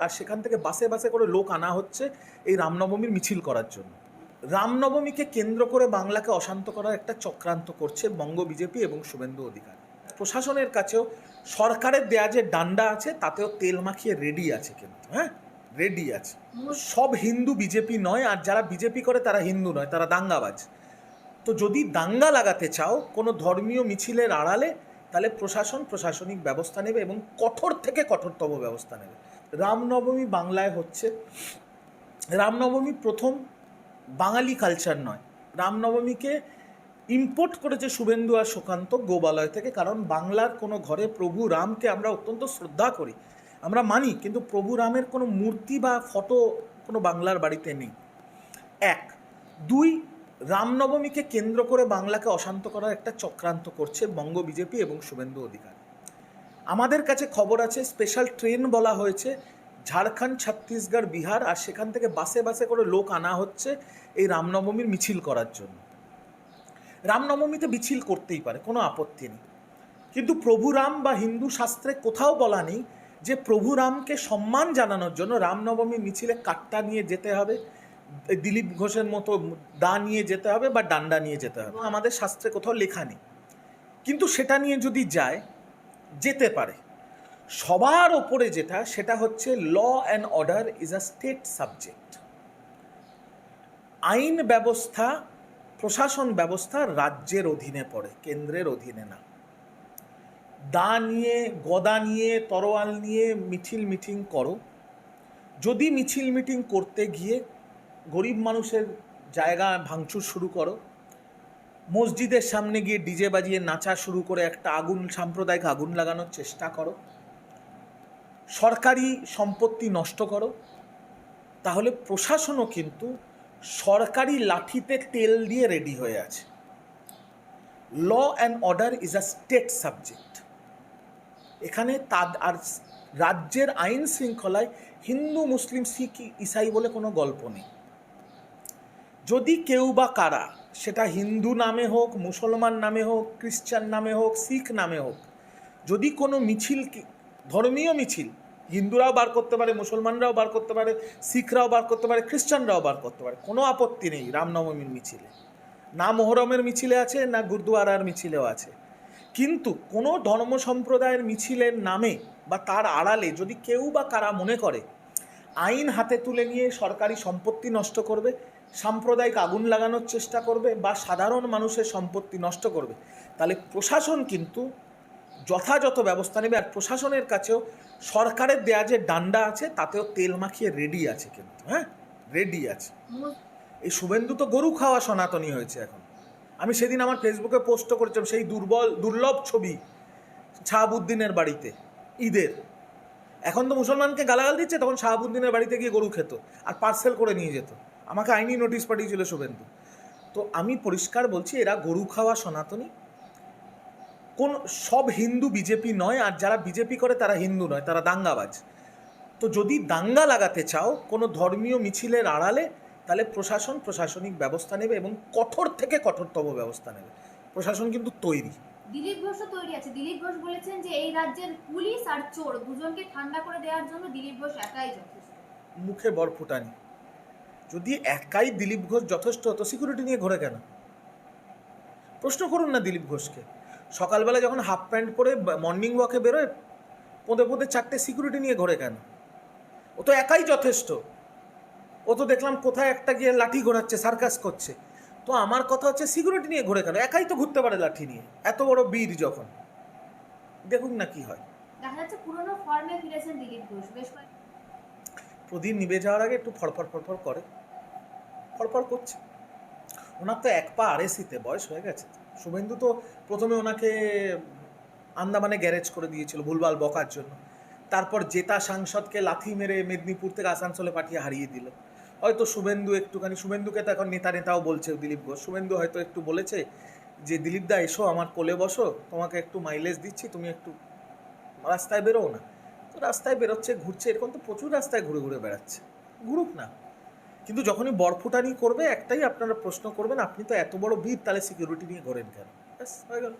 আর সেখান থেকে বাসে বাসে করে লোক আনা হচ্ছে এই রামনবমীর মিছিল করার জন্য। রামনবমীকে কেন্দ্র করে বাংলাকে অশান্ত করার একটা চক্রান্ত করছে বঙ্গ বিজেপি এবং শুভেন্দু অধিকারী। প্রশাসনের কাছেও সরকারের দেয়া যে ডান্ডা আছে, তাতেও তেল মাখিয়ে রেডি আছে কিন্তু হ্যাঁ? রেডি আছে। সব হিন্দু বিজেপি নয়, আর যারা বিজেপি করে তারা হিন্দু নয়, তারা দাঙ্গাবাজ। তো যদি দাঙ্গা লাগাতে চাও, কোনো ধর্মীয় মিছিলের আড়ালে, তাহলে প্রশাসন প্রশাসনিক ব্যবস্থা নেবে এবং কঠোর থেকে কঠোরতম ব্যবস্থা নেবে। রামনবমী বাংলায় হচ্ছে। রামনবমী প্রথম বাঙালি কালচার নয়। রামনবমীকে ইম্পোর্ট করেছে শুভেন্দু আর সুকান্ত গোবালয় থেকে, কারণ বাংলার কোনো ঘরে প্রভু রামকে আমরা অত্যন্ত শ্রদ্ধা করি। আমরা মানি, কিন্তু প্রভু রামের কোনো মূর্তি বা ফটো কোনো বাংলার বাড়িতে নেই। এক। দুই, রামনবমীকে কেন্দ্র করে বাংলাকে অশান্ত করার একটা চক্রান্ত করছে বঙ্গ বিজেপি এবং শুভেন্দু অধিকারী। আমাদের কাছে খবর আছে স্পেশাল ট্রেন বলা হয়েছে। ঝাড়খণ্ড, ছত্তিশগড়, বিহার আর সেখান থেকে বাসে বাসে করে লোক আনা হচ্ছে এই রামনবমীর মিছিল করার জন্য। রামনবমীতে মিছিল করতেই পারে, কোনো আপত্তি নেই। কিন্তু প্রভু রাম বা হিন্দু শাস্ত্রে কোথাও বলা নেই যে প্রভু রামকে সম্মান জানানোর জন্য রামনবমী মিছিলে কাট্টা নিয়ে যেতে হবে, দিলীপ ঘোষের মতো দা নিয়ে যেতে হবে বা ডান্ডা নিয়ে যেতে হবে। আমাদের শাস্ত্রে কোথাও লেখা নেই। কিন্তু সেটা নিয়ে যদি যায় যেতে পারে। সবার ওপরে যেটা, সেটা হচ্ছে law and order is a state subject আইন ব্যবস্থা, প্রশাসন ব্যবস্থা রাজ্যের অধীনে পড়ে, কেন্দ্রের অধীনে না। দা নিয়ে, গদা নিয়ে, তরোয়াল নিয়ে মিছিল মিটিং করো। যদি মিছিল মিটিং করতে গিয়ে গরিব মানুষের জায়গা ভাঙচুর শুরু করো মসজিদের সামনে গিয়ে ডিজে বাজিয়ে নাচা শুরু করে একটা আগুন, সাম্প্রদায়িক আগুন লাগানোর চেষ্টা করো। সরকারি সম্পত্তি নষ্ট করো। তাহলে প্রশাসনও কিন্তু সরকারি লাঠিতে তেল দিয়ে রেডি হয়ে আছে। Law and order is a state subject এখানে তা আর রাজ্যের আইন শৃঙ্খলায় হিন্দু, মুসলিম, শিখ, ইসাই বলে কোনো গল্প নেই। যদি কেউ বা কারা সেটা হিন্দু নামে হোক, মুসলমান নামে হোক, খ্রিস্টান নামে হোক, শিখ নামে হোক, যদি কোনো মিছিল ধর্মীয় মিছিল, হিন্দুরাও বার করতে পারে, মুসলমানরাও বার করতে পারে, শিখরাও বার করতে পারে, খ্রিস্টানরাও বার করতে পারে, কোনো আপত্তি নেই রামনবমীর মিছিলে। না মোহরমের মিছিলে আছে, না গুরদুয়ারার মিছিলেও আছে। কিন্তু কোনো ধর্ম সম্প্রদায়ের মিছিলের নামে বা তার আড়ালে যদি কেউ বা কারা মনে করে, আইন হাতে তুলে নিয়ে সরকারি সম্পত্তি নষ্ট করবে সাম্প্রদায়িক আগুন লাগানোর চেষ্টা করবে বা সাধারণ মানুষের সম্পত্তি নষ্ট করবে। তাহলে প্রশাসন কিন্তু যথাযথ ব্যবস্থা নেবে আর প্রশাসনের কাছেও সরকারের দেয়া যে ডান্ডা আছে, তাতেও তেল মাখিয়ে রেডি আছে কিন্তু হ্যাঁ? রেডি আছে। এই শুভেন্দু তো গরু খাওয়া সনাতনী হয়েছে এখন। আমি সেদিন আমার ফেসবুকে পোস্ট করেছিলাম, সেই দুর্বল, দুর্লভ ছবি, শাহাবুদ্দিনের বাড়িতে, ঈদের। এখন তো মুসলমানকে গালাগাল দিচ্ছে, তখন শাহাবুদ্দিনের বাড়িতে গিয়ে গরু খেত আর পার্সেল করে নিয়ে যেত। আমাকে আইনি নোটিশ পাঠিয়েছিল শুভেন্দু। তো আমি পরিষ্কার বলছি এরা গরু খাওয়া সনাতনী। কোন সব হিন্দু বিজেপি নয় আর যারা বিজেপি করে তারা হিন্দু নয় তারা দাঙ্গাবাজ। তো যদি দাঙ্গা লাগাতে চাও কোনো ধর্মীয় মিছিলের আড়ালে তাহলে প্রশাসন প্রশাসনিক ব্যবস্থা নেবে এবং কঠোর থেকে কঠোরতম ব্যবস্থা নেবে। প্রশাসন কিন্তু তৈরি। দিলীপ ঘোষও তৈরি আছে। দিলীপ ঘোষ বলেছেন যে এই রাজ্যের পুলিশ আর চোর দুজনকে ঠান্ডা করে দেওয়ার জন্য দিলীপ ঘোষ একাই যথেষ্ট। মুখে বর ফুটানি যদি একাই দিলীপ ঘোষ যথেষ্ট হতো সিকিউরিটি নিয়ে ঘোরে কেন? প্রশ্ন করুন না দিলীপ ঘোষকে। সকালবেলা যখন হাফ প্যান্ট পরে মর্নিং ওয়াকে বেরোয় পোঁদে পোঁদে চারটে সিকিউরিটি নিয়ে ঘোরে কেন? ও তো একাই যথেষ্ট। ও তো দেখলাম কোথায় একটা গিয়ে লাঠি ঘোরাচ্ছে সার্কাস করছে। তো আমার কথা হচ্ছে সিকিউরিটি নিয়ে ঘোরে কেন? একাই তো ঘুরতে পারে লাঠি নিয়ে এত বড় বীর যখন। দেখুন না কি হয়। প্রদীপ নিভে যাওয়ার আগে একটু ফড়ফড় ফড়ফড় করে। ফড়ফড় করছে। ওনার তো এক পা আরএসিতে, বয়স হয়ে গেছে। শুভেন্দু তো প্রথমে ওনাকে আন্দামানে গ্যারেজ করে দিয়েছিল ভুলভাল বকার জন্য। তারপর জেতা সাংসদকে লাথি মেরে মেদিনীপুর থেকে আসানসোলে পাঠিয়ে হারিয়ে দিল। হয়তো শুভেন্দু একটুখানি, শুভেন্দুকে তো এখন নেতা নেতাও বলছে দিলীপ ঘোষ। শুভেন্দু হয়তো একটু বলেছে যে, দিলীপ দা, এসো আমার কোলে বসো, তোমাকে একটু মাইলেজ দিচ্ছি, তুমি একটু রাস্তায় বেরোও না। তো রাস্তায় বেরোচ্ছে, ঘুরছে, এরকম তো প্রচুর রাস্তায় ঘুরে ঘুরে বেড়াচ্ছে। ঘুরুক না। কিন্তু যখনই বরফুটানি করবে, একটাই আপনারা প্রশ্ন করবেন, আপনি তো এত বড় বীর, তাহলে সিকিউরিটি নিয়ে ঘোরেন কেন? ব্যাস, হয়ে গেল।